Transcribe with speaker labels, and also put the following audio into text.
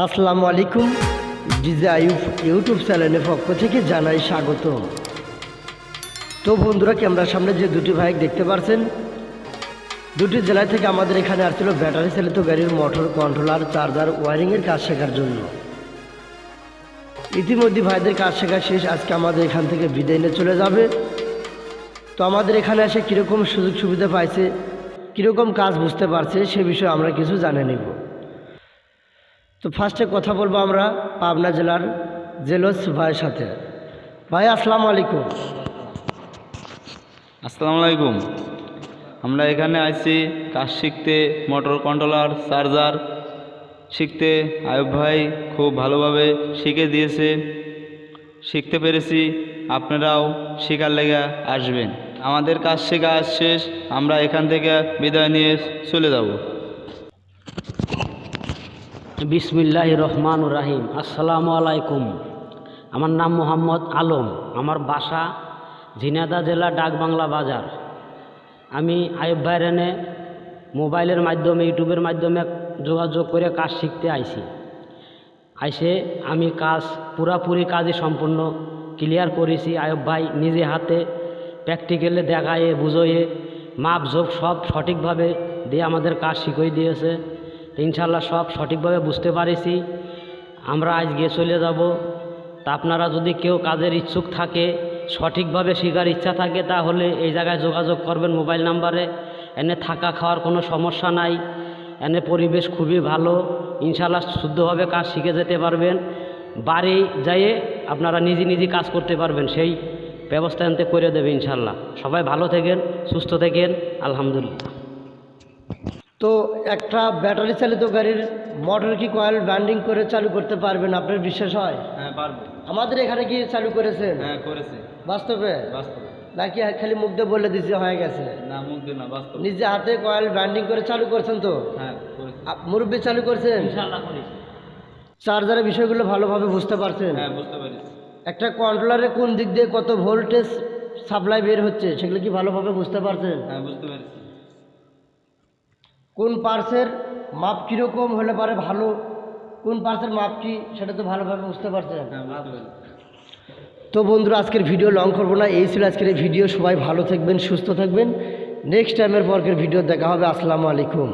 Speaker 1: আসসালামু আলাইকুম। DJ YouTube চ্যানেলের পক্ষ থেকে জানাই স্বাগত। তো বন্ধুরা, ক্যামেরার সামনে যে দুটি বাইক দেখতে পাচ্ছেন দুটি জেলা থেকে আমাদের এখানে আসছিল ব্যাটারি চালিত গাড়ির মোটর কন্ট্রোলার, চার্জার, ওয়ারিংয়ের কাজ শেখার জন্য। ইতিমধ্যে ভাইদের কাজ শেখা শেষ, আজকে আমাদের এখান থেকে বিদায় নিয়ে চলে যাবে। তো আমাদের এখানে এসে কীরকম সুযোগ সুবিধা পাইছে, কীরকম কাজ বুঝতে পারছে, সে বিষয়ে আমরা কিছু জানে নিব। তো ফার্স্টে কথা বলব আমরা পাবনা জেলার জেলস ভাইয়ের সাথে। ভাই, আসসালামু আলাইকুম।
Speaker 2: আসসালামু আলাইকুম। আমরা এখানে আইছি কাজ শিখতে, মোটর কন্ট্রোলার, চার্জার শিখতে। আয়ুব ভাই খুব ভালোভাবে শিখে দিয়েছে। শিখতে পেরেছি, আপনারাও শেখার লেগে আসবেন। আমাদের কাজ শেখা শেষ, আমরা এখান থেকে বিদায় নিয়ে চলে যাব।
Speaker 3: বিসমিল্লাহ রহমান রাহিম। আসসালামু আলাইকুম। আমার নাম মোহাম্মদ আলম। আমার বাসা ঝিনাদা জেলা ডাকবাংলা বাজার। আমি আয়ুব ভাইয়ের এনে মোবাইলের মাধ্যমে, ইউটিউবের মাধ্যমে যোগাযোগ করে কাজ শিখতে আইছি। আইসে আমি কাজ পুরাপুরি কাজই সম্পূর্ণ ক্লিয়ার করেছি। আয়ব ভাই নিজে হাতে প্র্যাকটিক্যালে দেখায়ে, বুঝোয়ে মাপ ঝোপ সব সঠিকভাবে দিয়ে আমাদের কাজ শিখিয়ে দিয়েছে। ইনশাল্লাহ সব সঠিকভাবে বুঝতে পারেছি। আমরা আজ গিয়ে চলে যাব। তা আপনারা যদি কেউ কাজের ইচ্ছুক থাকে, সঠিকভাবে শেখার ইচ্ছা থাকে, তাহলে এই জায়গায় যোগাযোগ করবেন মোবাইল নাম্বারে। এনে থাকা খাওয়ার কোনো সমস্যা নাই। এনে পরিবেশ খুবই ভালো। ইনশাল্লাহ শুদ্ধভাবে কাজ শিখে যেতে পারবেন। বাড়ি যাইয়ে আপনারা নিজে নিজে কাজ করতে পারবেন। সেই ব্যবস্থা এনতে করে দেবে ইনশাল্লাহ। সবাই ভালো থাকেন, সুস্থ থাকেন। আলহামদুলিল্লাহ।
Speaker 1: তো একটা ব্যাটারি চালিত গাড়ির মোটর কি কয়েল ব্যান্ডিং করে চালু করতে পারবেন আপনার বিশ্বাস হয়?
Speaker 2: হ্যাঁ পারব।
Speaker 1: আমাদের এখানে কি চালু করেছেন?
Speaker 2: হ্যাঁ করেছি।
Speaker 1: বাস্তবে?
Speaker 2: বাস্তব।
Speaker 1: নাকি খালি মুখ দিয়ে বলে দিচ্ছে হয়ে গেছে?
Speaker 2: না মুখ দিয়ে না বাস্তব।
Speaker 1: নিজে হাতে কয়েল ব্যান্ডিং করে চালু করছেন তো?
Speaker 2: হ্যাঁ
Speaker 1: মুরব্বি চালু করছেন? চার্জারের বিষয়গুলো ভালোভাবে বুঝতে পারছেন?
Speaker 2: হ্যাঁ বুঝতে পেরেছি।
Speaker 1: একটা কন্ট্রোলারে কোন দিক দিয়ে কত ভোল্টেজ সাপ্লাই বের হচ্ছে সেগুলো কি ভালোভাবে বুঝতে পারছেন?
Speaker 2: হ্যাঁ বুঝতে পেরেছি।
Speaker 1: কোন পার্সের মাপ কীরকম হলে পারে ভালো কোন পার্সের মাপ কি সেটা তো ভালোভাবে বুঝতে
Speaker 2: পারছে।
Speaker 1: না তো বন্ধুরা আজকের ভিডিও লং করব না এই ছিল আজকের এই ভিডিও। সবাই ভালো থাকবেন সুস্থ থাকবেন। নেক্সট টাইমের পরকের ভিডিও দেখা হবে। আসসালামু আলাইকুম।